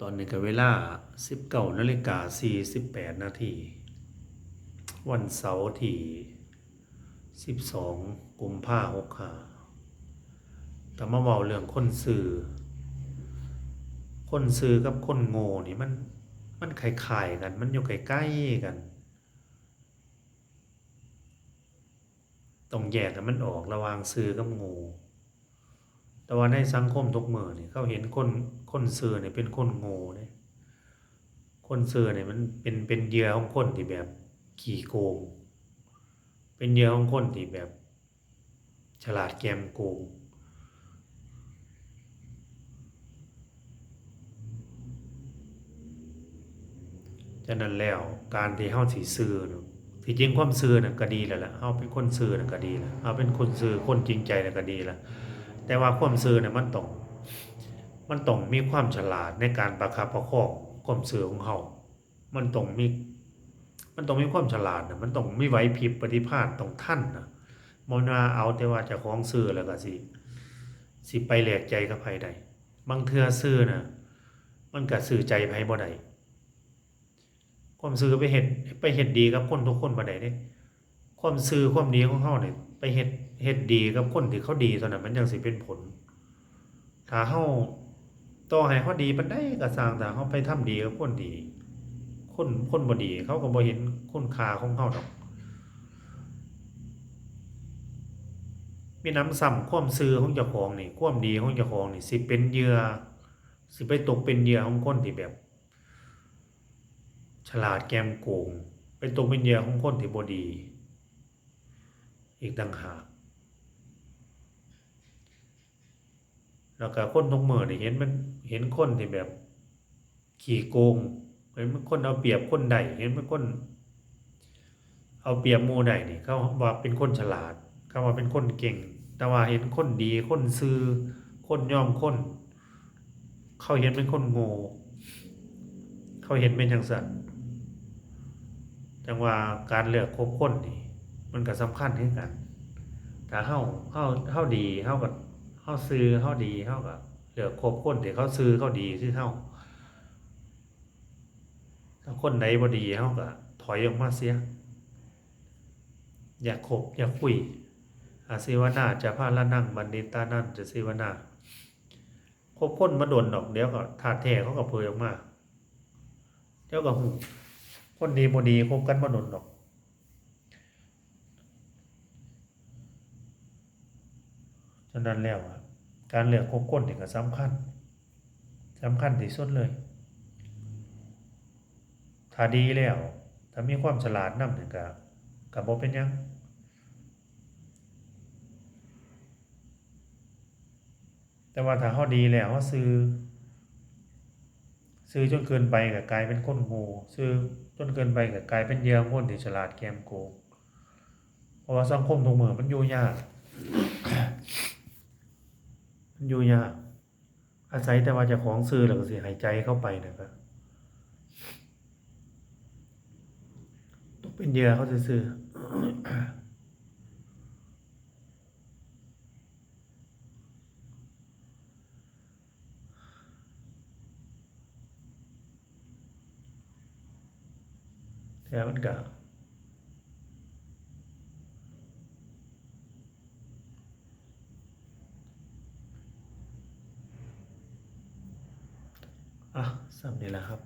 ตอนนี้ก็เวลา 19นาฬิกา48 นาที วันเสาร์ที่ 12 กุมภาพันธ์65แต่มาเว้าเรื่องคนซื้อคนซื้อกับคนโง่นี่มันมันคล้ายๆกัน มันอยู่ใกล้ๆกันต้องแยกให้มันออกระวางซื้อกับโง่ แต่ว่าในสังคมทุกเมื่อเนี่ยเขาเห็นคนคนซื้อเนี่ยเป็นคนโง่เนี่ยคนซื้อเนี่ยมันเป็นเป็นเหยื่อของคนที่แบบขี้โกง เป็นเหยื่อของคนที่แบบ ฉลาดแกมโกง ฉะนั้นแล้วการที่เฮาสิซื้อเนาะที่จริงความซื้อน่ะก็ดีแล้วล่ะเฮาเป็นคนซื้อน่ะก็ดีแล้วเฮาเป็นคนซื้อคนจริงใจน่ะก็ดีแล้ว แต่ว่าความซื้อเนี่ยมันต้องมันต้องมีความฉลาดในการประคับประคองความซื้อของเฮามันต้องมีมันต้องมีความฉลาดนะมันต้องมีไหวพริบปฏิภาณต้องทันนะบ่น่าเอาแต่ว่าเจ้าของซื้อแล้วก็สิสิไปแหลกใจกับไผได้บางเทื่อซื้อน่ะมันก็ซื้อใจไผบ่ได้ความซื้อไปเฮ็ดไปเฮ็ดดีกับคนทุกคนบ่ได้เด้ความซื่อความดีของเฮาเนี่ย เฮ็ดเฮ็ดดีกับคนที่เขาดีเท่านั้นมันจังสิเป็นผล ถ้าเฮาต่อให้เขาดีปานใดก็สร้างแต่เฮาไปทำดีกับคนดี คนคนบ่ดี เขาก็บ่เห็นคุณค่าของเฮาดอก มีน้ำซ้ำความซื่อของเจ้าของนี่ความดีของเจ้าของนี่สิเป็นเหยื่อสิไปตกเป็นเหยื่อของคนที่แบบ ฉลาดแกมโกงไปตกเป็นเหยื่อของคนที่บ่ดี อีกต่างหากแล้วก็คนทุกมื้อนี่เห็นมันเห็นคนที่แบบ ขี้โกงเห็นมันคนเอาเปรียบคนใดเห็นมันคน เอาเปรียบมูใดนี่เขาว่าเป็นคนฉลาด เขาว่าเป็นคนเก่ง แต่ว่าเห็นคนดีคนซื่อคนยอมคนเขาเห็นเป็นคนโง่เขาเห็นเป็นจังซั่นจังว่าการเลือกคบคนนี่มันก็สำคัญคือกัน ถ้าเฮาเฮาเฮาดีเฮาก็เฮาซื่อเฮาดีเฮาก็เลือกคบคนที่เขาซื่อเข้าดีคือเฮาถ้าคนใดบ่ดีเฮาก็ถอยออกมาเสีย อย่าคบอย่าคุยอาศิวนาจะพาละนั่งบันดิตานั่นจะศิวนาคบคนมาโดนดอกเดี๋ยวก็ถาดแท้เขาก็เผยออกมาเดี๋ยวก็หูคนดีบ่ดีคบกันบ่โดนดอก ฉะนั้นแล้วการเลือกคบคนนี่ก็สำคัญสำคัญที่สุดเลย ถ้าดีแล้ว ถ้ามีความฉลาดนำนี่ก็ก็บ่เป็นยังแต่ว่าถ้าเฮาดีแล้วเฮาซื่อซื่อจนเกินไปก็กลายเป็นคนโง่ซื่อจนเกินไปก็กลายเป็นเยื่อของคนที่ฉลาดแกมโกงเพราะว่าสังคมทุกมื้อมันอยู่ยาก อยู่ยากอาศัยแต่ว่าจ้าของซื้อแล้วก็สิหายใจเข้าไปนะครับตกเป็นเยื่อเขาซื่อๆแต่มันก็ อะสำเร็จแล้วครับ